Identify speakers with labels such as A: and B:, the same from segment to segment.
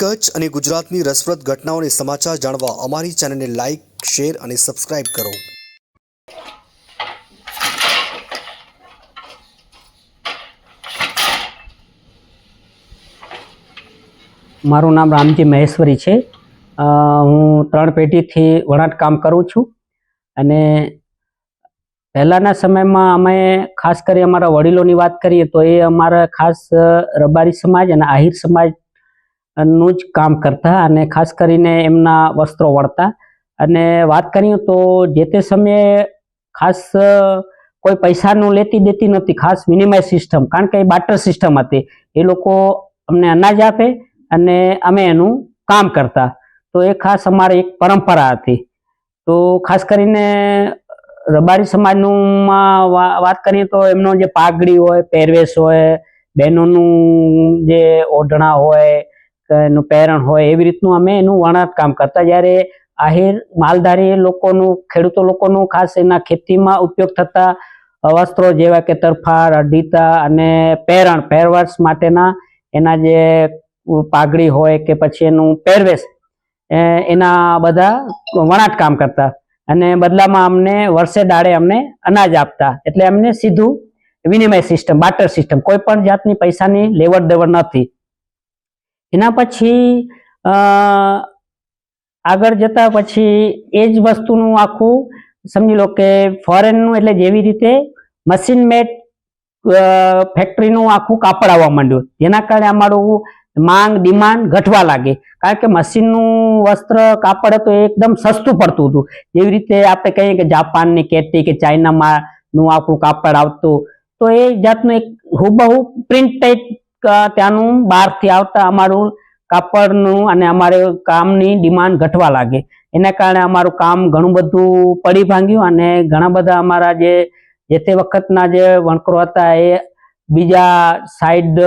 A: કચ્છ અને ગુજરાતની રસપ્રદ ઘટનાઓને સમાચાર જાણવા અમારી ચેનલને લાઇક શેર અને સબસ્ક્રાઇબ કરો.
B: મારું નામ રામજી મહેશ્વરી છે. હું ત્રણ પેઢીથી વણાટ કામ કરું છું અને પહેલાંના સમયમાં અમે ખાસ કરી અમારા વડીલોની વાત કરીએ તો એ અમારા ખાસ રબારી સમાજ અને આહિર સમાજ નું જ કામ કરતા અને ખાસ કરીને એમના વસ્ત્રો વળતા. અને વાત કરીએ તો જે તે સમયે ખાસ કોઈ પૈસાનું લેતી દેતી નથી ખાસ વિનિમય સિસ્ટમ કારણ કે એ બાટર સિસ્ટમ હતી. એ લોકો અમને અનાજ આપે અને અમે એનું કામ કરતા. તો એ ખાસ અમારી એક પરંપરા હતી. તો ખાસ કરીને રબારી સમાજનું વાત કરીએ તો એમનો જે પાઘડી હોય, પહેરવેશ હોય, બહેનોનું જે ઓઢણા હોય એનું પહેરણ હોય એવી રીતનું અમે એનું વણાટ કામ કરતા. જ્યારે આહિર માલધારી લોકોનું, ખેડૂતો લોકોનું ખાસ એના ખેતીમાં ઉપયોગ થતા વસ્ત્રો જેવા કે તરફાર, અડીતા અને પેરણ પહેરવેશ માટેના એના જે પાઘડી હોય કે પછી એનું પહેરવેશ એના બધા વણાટ કામ કરતા. અને બદલામાં અમને વર્ષે દાડે અમને અનાજ આપતા. એટલે અમને સીધું વિનિમય સિસ્ટમ, બાટર સિસ્ટમ, કોઈ પણ જાતની પૈસાની લેવડ દેવડ નથી. એના પછી આગળ જતા પછી એ જ વસ્તુનું આખું, સમજી લો કે ફોરેનનું એટલે જેવી રીતે મશીન મેડ ફેક્ટરીનું આખું કાપડ આવવા માંડ્યું. જેના કારણે અમારું માંગ, ડિમાન્ડ ઘટવા લાગે. કારણ કે મશીનનું વસ્ત્ર, કાપડ હતું એકદમ સસ્તું પડતું હતું. જેવી રીતે આપણે કહીએ કે જાપાનની કેટી કે ચાઇનામાં નું આખું કાપડ આવતું. તો એ જાતનું એક હુબહુ પ્રિન્ટ ટાઈપ ત્યાંનું બહારથી આવતા અમારું કાપડનું અને અમારે કામની ડિમાન્ડ ઘટવા લાગી. એના કારણે અમારું કામ ઘણું બધું પડી ભાંગ્યું અને ઘણા બધા અમારા જે જે તે વખતના જે વણકરો હતા એ બીજા સાઈડ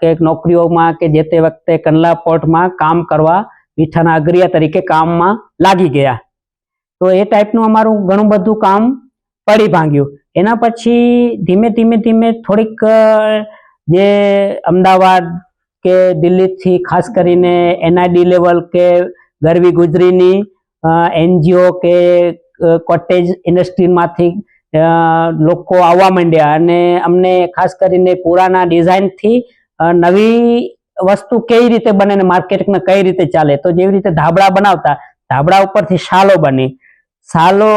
B: કે નોકરીઓમાં કે જે તે વખતે કંડલા પોર્ટમાં કામ કરવા મીઠાના અગરિયા તરીકે કામમાં લાગી ગયા. તો એ ટાઈપનું અમારું ઘણું બધું કામ પડી ભાંગ્યું. એના પછી ધીમે ધીમે ધીમે થોડીક જે અમદાવાદ કે દિલ્હીથી ખાસ કરીને એનઆઈડી લેવલ કે ગરવી ગુજરીની એનજીઓ કે કોટેજ ઇન્ડસ્ટ્રીમાંથી લોકો આવવા માંડ્યા. અને અમને ખાસ કરીને પુરાના ડિઝાઇનથી નવી વસ્તુ કઈ રીતે બને ને માર્કેટમાં કઈ રીતે ચાલે, તો જેવી રીતે ધાબળા બનાવતા, ધાબળા ઉપરથી શાલો બની. શાલો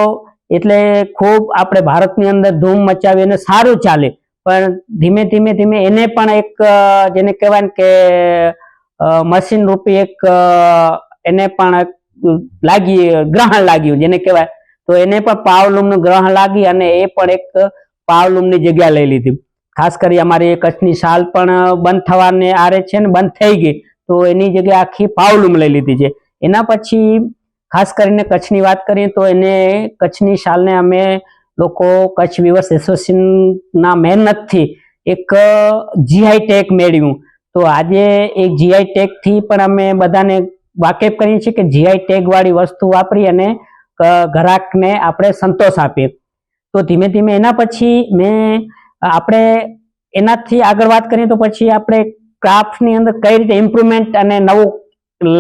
B: એટલે ખૂબ આપણે ભારતની અંદર ધૂમ મચાવી અને સારું ચાલે. પણ ધીમે ધીમે ધીમે એને પણ એક જેને કહેવાય કે મશીન રૂપી એક એને પણ લાગી, ગ્રહણ લાગ્યું જેને કહેવાય. તો એને પણ પાવલુમનું ગ્રહણ લાગી અને એ પણ એક પાવલુમની જગ્યા લઈ લીધી. ખાસ કરી અમારી કચ્છની શાલ પણ બંધ થવાને આરે છે ને બંધ થઈ ગઈ. તો એની જગ્યાએ આખી પાવલુમ લઈ લીધી છે. એના પછી ખાસ કરીને કચ્છની વાત કરીએ તો એને કચ્છની શાલને અમે લોકો કચ્છ વિવર્સ એસોસિએશનના મહેનતથી એક જીઆઈ ટેગ મેળવ્યું. તો આજે એક જીઆઈ ટેકથી પણ અમે બધાને વાકેફ કરીએ છીએ કે જીઆઈ ટેગવાળી વસ્તુ વાપરી અને ગ્રાહકને આપણે સંતોષ આપીએ. તો ધીમે ધીમે એના પછી મેં આપણે એનાથી આગળ વાત કરીએ તો પછી આપણે ક્રાફ્ટની અંદર કઈ રીતે ઇમ્પ્રુવમેન્ટ અને નવું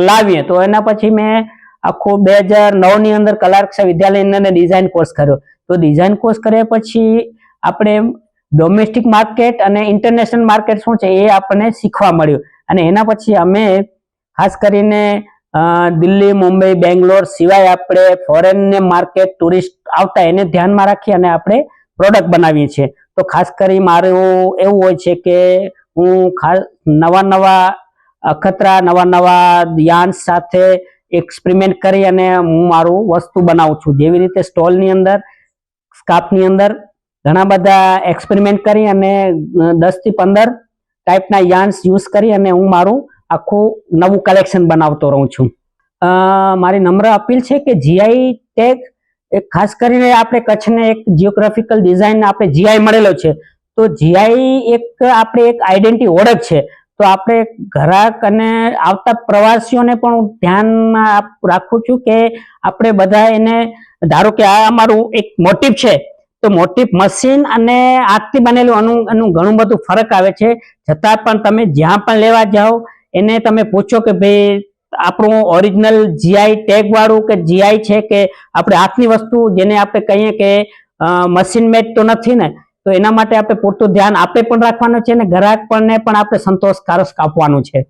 B: લાવીએ. તો એના પછી મેં આખો બે હજાર નવની અંદર કલારક્ષા વિદ્યાલયને ડિઝાઇન કોર્સ કર્યો. તો ડિઝાઇન કોર્સ કર્યા પછી આપણે ડોમેસ્ટિક માર્કેટ અને ઇન્ટરનેશનલ માર્કેટ શું છે એ આપણને શીખવા મળ્યું. અને એના પછી અમે ખાસ કરીને દિલ્હી, મુંબઈ, બેંગ્લોર સિવાય આપણે ફોરેન માર્કેટ ટુરિસ્ટ આવતા એને ધ્યાનમાં રાખી અને આપણે પ્રોડક્ટ બનાવીએ છીએ. તો ખાસ કરી મારું એવું હોય છે કે હું ખાસ નવા નવા અખતરા, નવા નવા યાન સાથે એક્સપેરિમેન્ટ કરી અને હું મારું વસ્તુ બનાવું છું. જેવી રીતે સ્ટોલની અંદર, સ્કાર્ફની અંદર ઘણા બધા એક્સપેરિમેન્ટ કરી અને દસથી પંદર ટાઈપના યાન્સ યુઝ કરી અને હું મારું આખું નવું કલેક્શન બનાવતો રહું છું. મારી નમ્ર અપીલ છે કે જીઆઈ ટેગ ખાસ કરીને આપણે કચ્છને એક જીઓગ્રાફિકલ ડિઝાઇન આપણે જીઆઈ મળેલો છે. તો જીઆઈ એક, આપણે એક આઈડેન્ટિટી ઓળખ છે. તો આપણે ઘરાક અને આવતા પ્રવાસીઓને પણ હું ધ્યાનમાં રાખું છું કે આપણે બધા એને, ધારો કે આ અમારું એક મોટિવ છે, તો મોટિવ મશીન અને હાથથી બનેલું અનુ એનું ઘણું બધું ફરક આવે છે. છતાં પણ તમે જ્યાં પણ લેવા જાઓ, એને તમે પૂછો કે ભાઈ, આપણું ઓરિજિનલ જીઆઈ ટેગ વાળું કે જીઆઈ છે કે આપણે હાથની વસ્તુ જેને આપણે કહીએ કે મશીન મેડ તો નથી ને તો એના માટે આપણે પૂરતું ધ્યાન આપણે પણ રાખવાનું છે અને ગ્રાહક પણ પણ આપણે સંતોષકારક આપવાનું છે.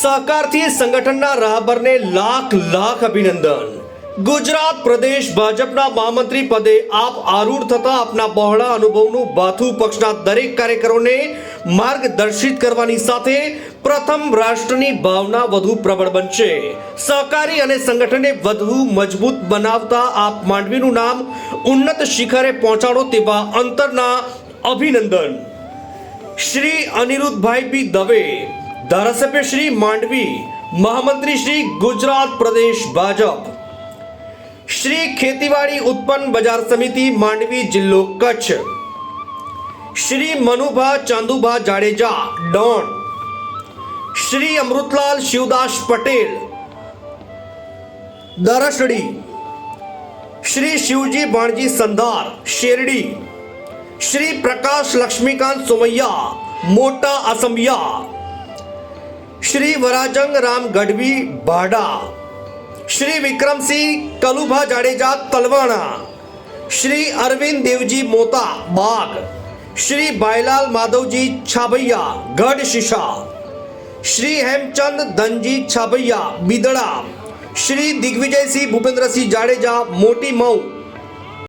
A: સહકારથી સંગઠનના રાહબરને લાખ લાખ અભિનંદન. ગુજરાત પ્રદેશ ભાજપના મહામંત્રી પદે આપ આરૂઢ થતા આપના બહોળા અનુભવનું બાથુ પક્ષના દરેક કાર્યકરોને માર્ગદર્શિત કરવાની સાથે પ્રથમ રાષ્ટ્રની ભાવના વધુ પ્રબળ બનશે. સહકારી અને સંગઠને વધુ મજબૂત બનાવતા આપ માંડવીનું નામ ઉન્નત શિખરે પહોંચાડો તેવા અંતરના અભિનંદન. શ્રી અનિરુદ્ધભાઈ બી દવે, ધારાસભ્ય શ્રી માંડવી, મહામંત્રી શ્રી ગુજરાત પ્રદેશ ભાજપ. શ્રી ખેતીવાડી ઉત્પન્ન બજાર સમિતિ માંડવી જિલ્લો કચ્છ શ્રી મનુભા ચાંદુભા જાડેજા ડોણ શ્રી અમૃતલાલ શિવદાસ પટેલ દરસડી શ્રી શિવજી ભાણજી સંધાર શેરડી શ્રી પ્રકાશ લક્ષ્મીકાંત સોમૈયા મોટા અસમિયા શ્રી વરાજંગ રામ ગઢવી ભાડા શ્રી વિક્રમસિંહ કલુભા જાડેજા તલવાણા શ્રી અરવિંદ દેવજી મોતા બાગ શ્રી ભાઈલાલ માધવજી છાબૈયા ગઢ શિશા શ્રી હેમચંદ ધનજી છાબૈયા બિદડા શ્રી દિગ્વિજયસિંહ ભૂપેન્દ્રસિંહ જાડેજા મોટી મઉ